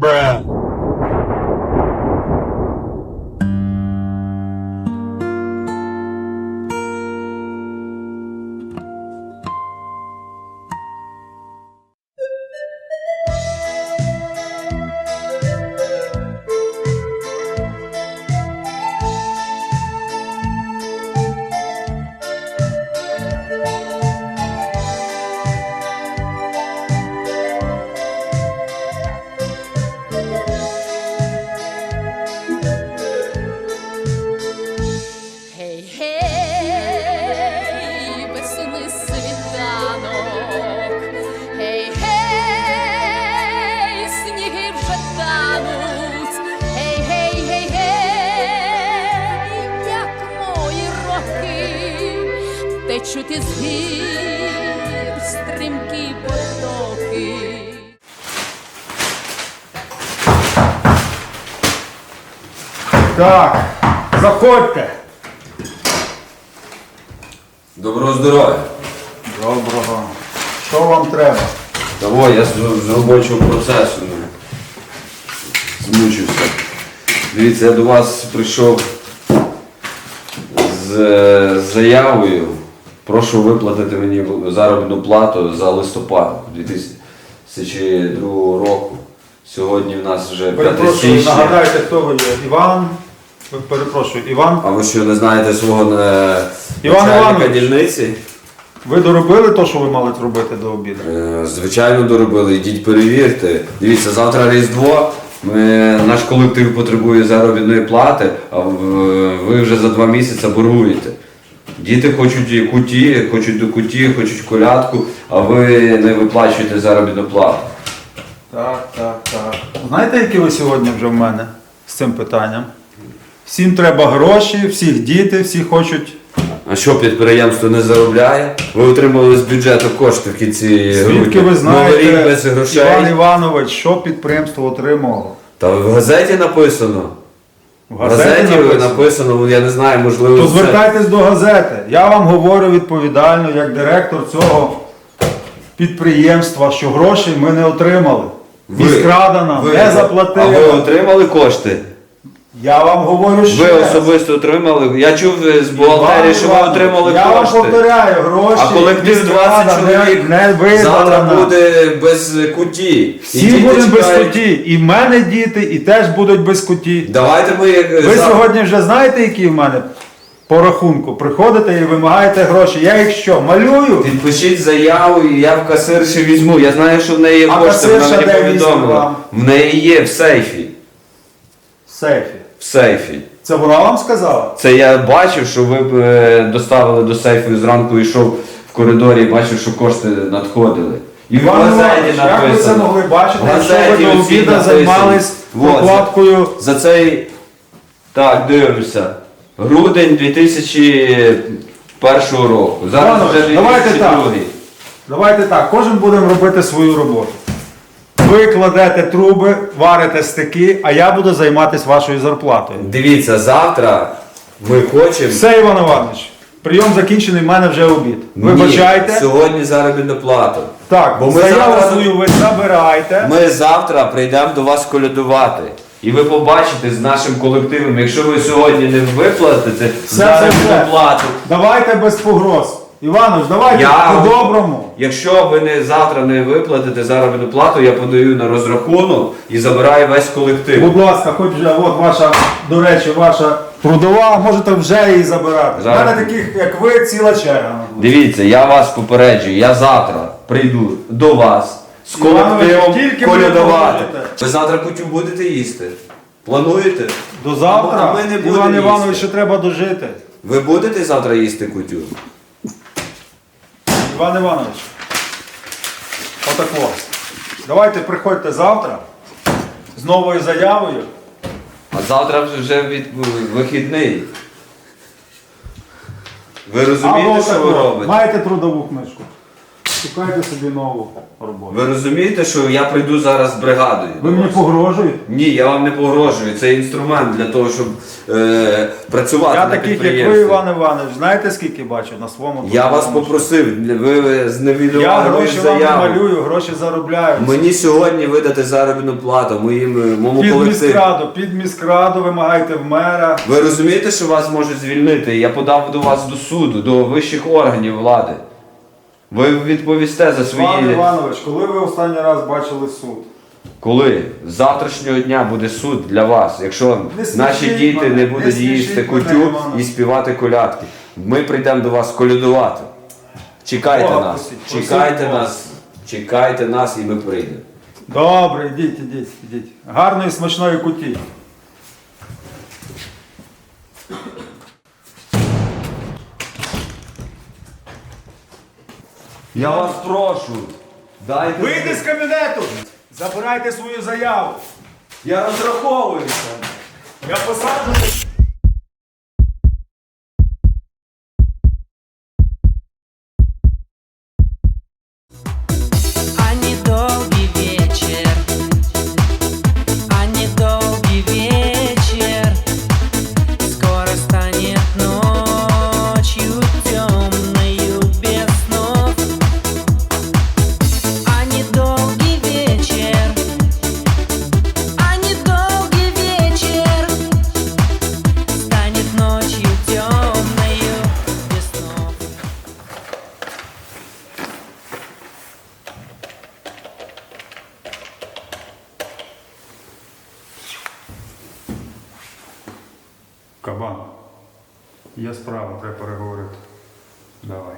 bruh. Течуть із гір стрімкі потоки. Так, заходьте. Доброго здоров'я. Доброго. Що вам треба? Того, я з, з робочого процесу ну, змучився. Дивіться, я до вас прийшов з, е, з заявою. Прошу виплатити мені заробітну плату за листопад 2002 року. Сьогодні в нас вже 5 Перепрошую, січня. нагадайте, хто ви є. Іван. Перепрошую, Іван. А ви що не знаєте свого е, Іван начальника Іванович. дільниці? Ви доробили те, що ви мали зробити до обіду? Е, Звичайно, доробили, йдіть перевірте. Дивіться, завтра Різдво. Ми, наш колектив потребує заробітної плати, а в- ви вже за два місяці боргуєте. Діти хочуть куті, хочуть до куті, хочуть колядку, а ви не виплачуєте заробітну плату. Так, так, так. Знаєте, які ви сьогодні вже в мене з цим питанням? Всім треба гроші, всіх діти, всі хочуть. А що підприємство не заробляє? Ви отримали з бюджету кошти в кінці Звідки грудня. ви Новий рік знаєте, без грошей. Іван Іванович, що підприємство отримало? Та в газеті написано. В газеті написано, я не знаю, можливо. То це- звертайтесь до газети. Я вам говорю відповідально, як директор цього підприємства, що грошей ми не отримали. Ви- Міськрада ви- не заплатили. А ви отримали кошти? Я вам говорю ще. Ви раз. особисто отримали? Я чув е, з бухгалтерії, що ви отримали Я вам повторяю, гроші. А колектив 20 міськрада не- чоловік не завтра буде без куті. Всі будемо без куті. І в мене діти, і теж будуть без куті. Давайте ми як Ви завтра- сьогодні вже знаєте, які в мене по рахунку? Приходите і вимагаєте гроші. Я їх що, малюю? Підпишіть заяву, і я в касирші візьму. Я знаю, що в неї є А кошти, вона мені повідомила. В неї є в сейфі. В сейфі. В сейфі. Це вона вам сказала? Це я бачив, що ви е, доставили до сейфу і зранку йшов в коридорі і бачив, що кошти надходили. І в Іван газеті Іванович, як ви це написано. могли бачити, В якщо газеті ви до оці обіду написано. займались Вот, прокладкою? За цей. Так, дивимося. Грудень 2001 року. Зараз Іванович, вже давайте 2002. Давайте так, кожен будемо робити свою роботу. Ви кладете труби, варите стики, а я буду займатися вашою зарплатою. Дивіться, завтра ми хочемо. Все, Іван Іванович, прийом закінчений, в мене вже обід. Вибачайте. Сьогодні заробітну плату. Так, Бо ми заяву завтра- свою ви забирайте. Ми завтра прийдемо до вас колядувати. І ви побачите з нашим колективом, якщо ви сьогодні не виплатите все, заробітну все. плату. Давайте без погроз. Іванович, давайте Я- по-доброму. Якщо ви не завтра не виплатите заробітну плату, я подаю на розрахунок і забираю весь колектив. Будь ласка, хоч вже от ваша, до речі, ваша трудова, можете вже її забирати. У Зараз. мене таких, як ви, ціла черга. Дивіться, я вас попереджую, я завтра прийду до вас з Іванович, колективом тільки колядувати. ви поможете. Ви завтра кутю будете їсти? Плануєте? До завтра, А ми не будемо Іван Іванович, їсти. ще треба дожити. Ви будете завтра їсти кутю? Іван Іванович, отако. Давайте приходьте завтра з новою заявою. А завтра вже від вихідний. Ви розумієте, Або що ви отако. робите? Маєте трудову книжку. Шукайте собі нову роботу. Ви розумієте, що я прийду зараз з бригадою? Ви мені погрожуєте? Ні, я вам не погрожую. Це інструмент для того, щоб е, працювати Я на таких, як підприємстві. ви, Іван Іванович, знаєте скільки бачу на своєму Я вас трудовому попросив, ви Я мою гроші вам не заяву. малюю, гроші заробляю. Мені сьогодні видати заробітну плату моїм е, моєму Під колективу. міськраду, під міськраду вимагайте в мера. Ви розумієте, що вас можуть звільнити? Я подав до вас до суду, до вищих органів влади. Ви відповісте за Іван свої. Іванович, коли ви останній раз бачили суд? Коли з завтрашнього дня буде суд для вас, якщо смішіть наші діти мене, не будуть їсти кутю і співати колядки, ми прийдемо до вас колядувати. Чекайте Бога нас, просіть чекайте Бога. нас, чекайте нас і ми прийдемо. Добре, йдіть, йдіть, йдіть. Гарної смачної куті. Я вас прошу, дайте. Вийди з кабінету! Забирайте свою заяву. Я розраховуюся. Я посаджу. Кабан. Є справа, треба переговорити. Давай.